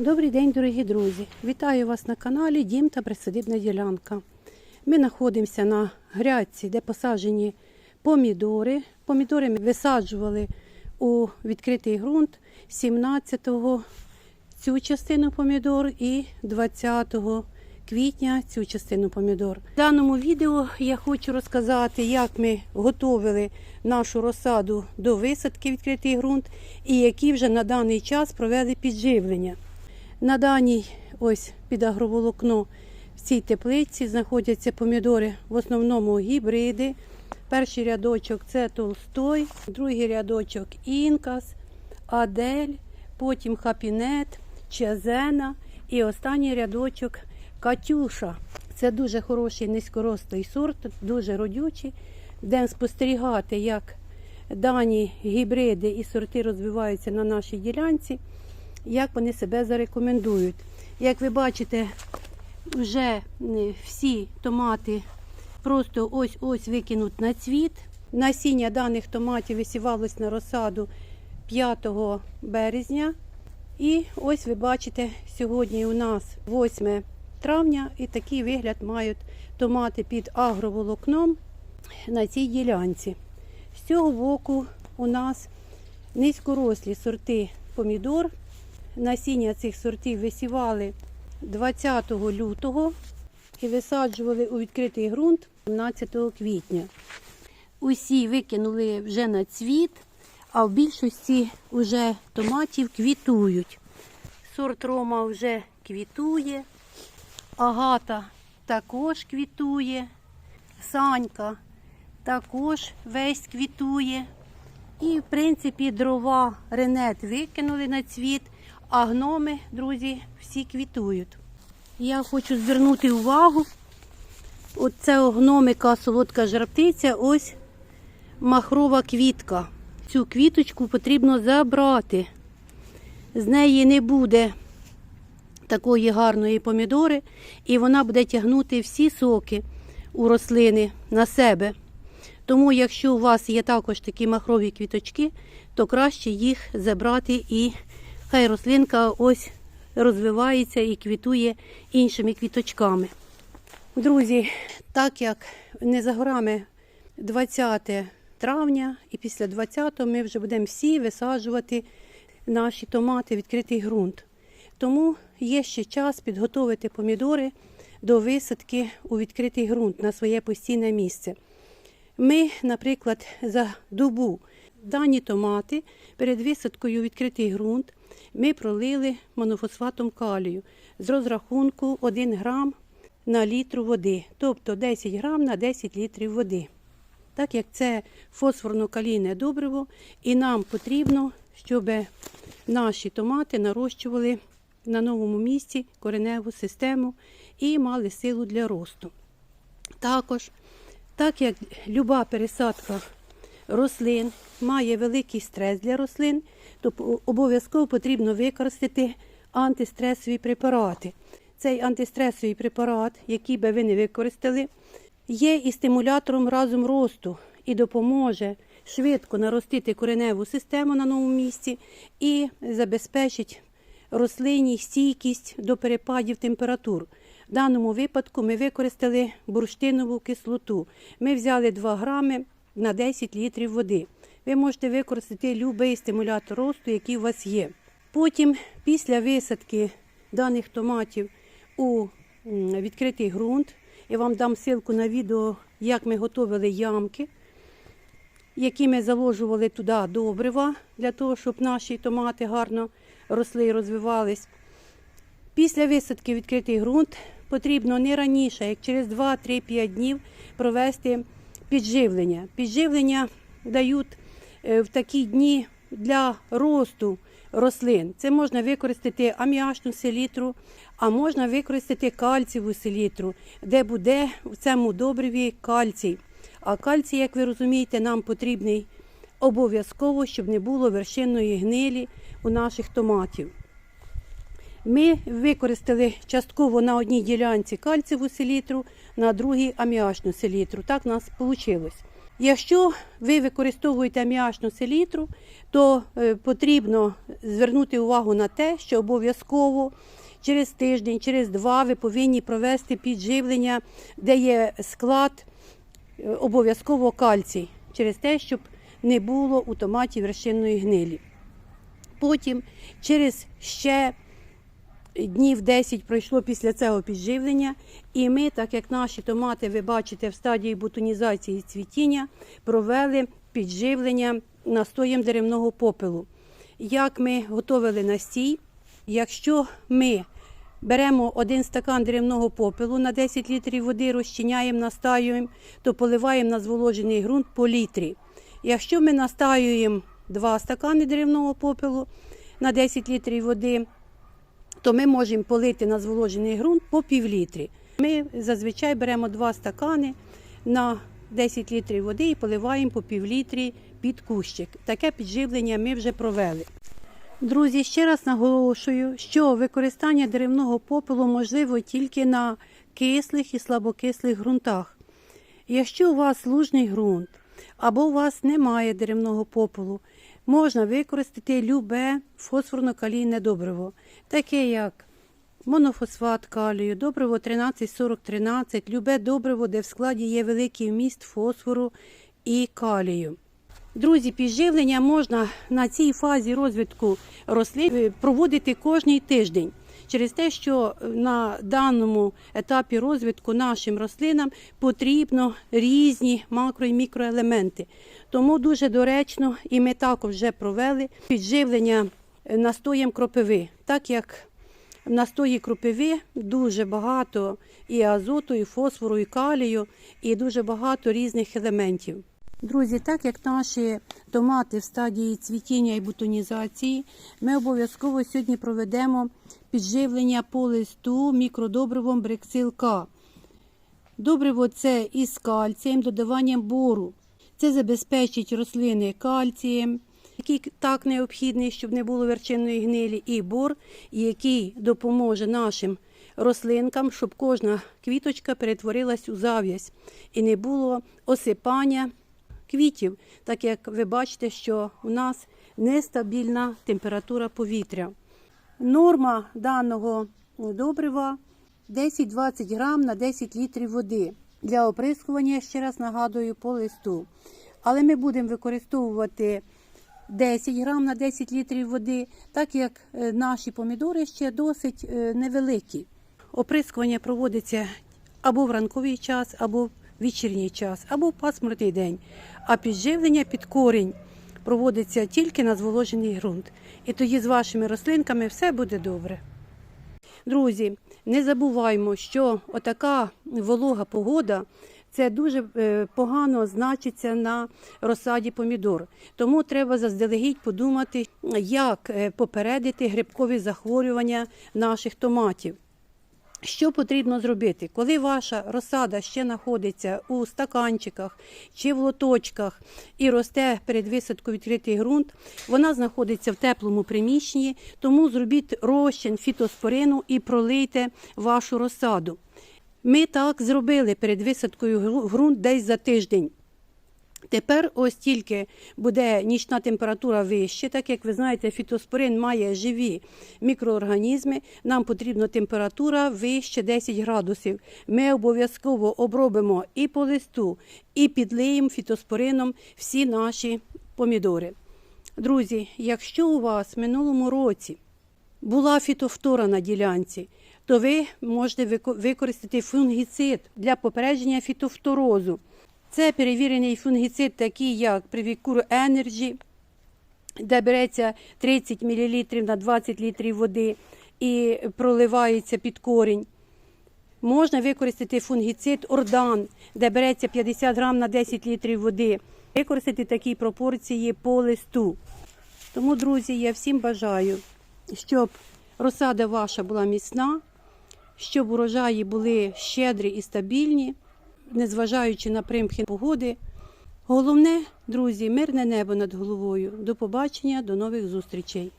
Добрий день, дорогі друзі! Вітаю вас на каналі Дім та присадибна ділянка. Ми знаходимося на грядці, де посаджені помідори. Помідори ми висаджували у відкритий ґрунт 17-го цю частину помідор і 20 квітня цю частину помідор. В даному відео я хочу розказати, як ми готовили нашу розсаду до висадки відкритий ґрунт і які вже на даний час провели підживлення. На даній ось під агроволокно в цій теплиці знаходяться помідори, в основному гібриди. Перший рядочок це Толстой, другий рядочок Інкас, Адель, потім Хапінет, Чезена і останній рядочок Катюша. Це дуже хороший низькорослий сорт, дуже родючий. Де спостерігати, як дані гібриди і сорти розвиваються на нашій ділянці як вони себе зарекомендують. Як ви бачите, вже всі томати просто ось-ось викинуть на цвіт. Насіння даних томатів висівалось на розсаду 5 березня. І ось ви бачите, сьогодні у нас 8 травня і такий вигляд мають томати під агроволокном на цій ділянці. З цього боку у нас низькорослі сорти помідор. Насіння цих сортів висівали 20 лютого і висаджували у відкритий ґрунт 17 квітня. Усі викинули вже на цвіт, а в більшості вже томатів квітують. Сорт Рома вже квітує, агата також квітує, санька також весь квітує. І, в принципі, дрова ренет викинули на цвіт, а гноми, друзі, всі квітують. Я хочу звернути увагу. Оце гномика солодка жарптиця, ось махрова квітка. Цю квіточку потрібно забрати. З неї не буде такої гарної помідори, і вона буде тягнути всі соки у рослини на себе. Тому, якщо у вас є також такі махрові квіточки, то краще їх забрати і хай рослинка ось розвивається і квітує іншими квіточками. Друзі, так як не за горами 20 травня і після 20 ми вже будемо всі висаджувати наші томати в відкритий ґрунт. Тому є ще час підготовити помідори до висадки у відкритий ґрунт на своє постійне місце. Ми, наприклад, за добу дані томати перед висадкою відкритий ґрунт ми пролили монофосфатом калію з розрахунку 1 грам на літру води, тобто 10 грам на 10 літрів води. Так як це фосфорно-калійне добриво, і нам потрібно, щоб наші томати нарощували на новому місці кореневу систему і мали силу для росту. Також так як люба пересадка рослин має великий стрес для рослин, то обов'язково потрібно використати антистресові препарати. Цей антистресовий препарат, який би ви не використали, є і стимулятором разом росту і допоможе швидко наростити кореневу систему на новому місці і забезпечить рослині стійкість до перепадів температур. В даному випадку ми використали бурштинову кислоту. Ми взяли 2 грами на 10 літрів води. Ви можете використати будь-який стимулятор росту, який у вас є. Потім, після висадки даних томатів у відкритий ґрунт, я вам дам ссылку на відео, як ми готували ямки, які ми заложували туди добрива, для того, щоб наші томати гарно росли і розвивались. Після висадки відкритий ґрунт потрібно не раніше, як через 2-3-5 днів провести підживлення. Підживлення дають е, в такі дні для росту рослин. Це можна використати аміачну селітру, а можна використати кальціву селітру, де буде в цьому добриві кальцій. А кальцій, як ви розумієте, нам потрібний обов'язково, щоб не було вершинної гнилі у наших томатів. Ми використали частково на одній ділянці кальцеву селітру, на другій аміачну селітру. Так у нас вийшло. Якщо ви використовуєте аміачну селітру, то е, потрібно звернути увагу на те, що обов'язково через тиждень, через два ви повинні провести підживлення, де є склад е, обов'язково кальцій, через те, щоб не було у томаті вершинної гнилі. Потім через ще днів 10 пройшло після цього підживлення, і ми, так як наші томати, ви бачите, в стадії бутонізації і цвітіння, провели підживлення настоєм деревного попелу. Як ми готовили настій, якщо ми беремо один стакан деревного попелу на 10 літрів води, розчиняємо, настаюємо, то поливаємо на зволожений ґрунт по літрі. Якщо ми настаюємо 2 стакани деревного попелу на 10 літрів води, то ми можемо полити на зволожений ґрунт по півлітрі. Ми зазвичай беремо 2 стакани на 10 літрів води і поливаємо по півлітрі під кущик. Таке підживлення ми вже провели. Друзі, ще раз наголошую, що використання деревного попелу можливо тільки на кислих і слабокислих ґрунтах. Якщо у вас лужний ґрунт або у вас немає деревного попелу, можна використати любе фосфорно-калійне добриво, таке як монофосфат калію, добриво 13-40-13, любе добриво, де в складі є великий вміст фосфору і калію. Друзі, підживлення можна на цій фазі розвитку рослин проводити кожний тиждень. Через те, що на даному етапі розвитку нашим рослинам потрібно різні макро і мікроелементи. Тому дуже доречно, і ми також вже провели підживлення е, настоєм кропиви, так як в настої кропиви дуже багато і азоту, і фосфору, і калію, і дуже багато різних елементів. Друзі, так як наші томати в стадії цвітіння і бутонізації, ми обов'язково сьогодні проведемо підживлення по листу мікродобривом брексил К. Добриво це із кальцієм, додаванням бору. Це забезпечить рослини кальцієм, який так необхідний, щоб не було верчинної гнилі, і бор, який допоможе нашим рослинкам, щоб кожна квіточка перетворилась у зав'язь і не було осипання квітів, так як ви бачите, що у нас нестабільна температура повітря. Норма даного добрива 10-20 грам на 10 літрів води. Для оприскування, ще раз нагадую, по листу. Але ми будемо використовувати 10 грам на 10 літрів води, так як е, наші помідори ще досить е, невеликі. Оприскування проводиться або в ранковий час, або вечірній час, або пасмурний день. А підживлення під корінь проводиться тільки на зволожений ґрунт. І тоді з вашими рослинками все буде добре. Друзі, не забуваймо, що отака волога погода це дуже е, погано значиться на розсаді помідор. Тому треба заздалегідь подумати, як е, попередити грибкові захворювання наших томатів. Що потрібно зробити, коли ваша розсада ще знаходиться у стаканчиках чи в лоточках і росте перед висадкою відкритий ґрунт, вона знаходиться в теплому приміщенні, тому зробіть розчин фітоспорину і пролийте вашу розсаду. Ми так зробили перед висадкою ґрунт десь за тиждень. Тепер ось тільки буде нічна температура вище, так як ви знаєте, фітоспорин має живі мікроорганізми. Нам потрібна температура вище 10 градусів. Ми обов'язково обробимо і по листу, і підлиємо фітоспорином всі наші помідори. Друзі, якщо у вас в минулому році була фітофтора на ділянці, то ви можете використати фунгіцид для попередження фітофторозу. Це перевірений фунгіцид, такий як Привікур Energy, де береться 30 мл на 20 літрів води і проливається під корінь. Можна використати фунгіцид Ордан, де береться 50 грам на 10 літрів води. Використати такі пропорції по листу. Тому, друзі, я всім бажаю, щоб розсада ваша була міцна, щоб урожаї були щедрі і стабільні, незважаючи на примхи погоди. Головне, друзі, мирне небо над головою. До побачення, до нових зустрічей.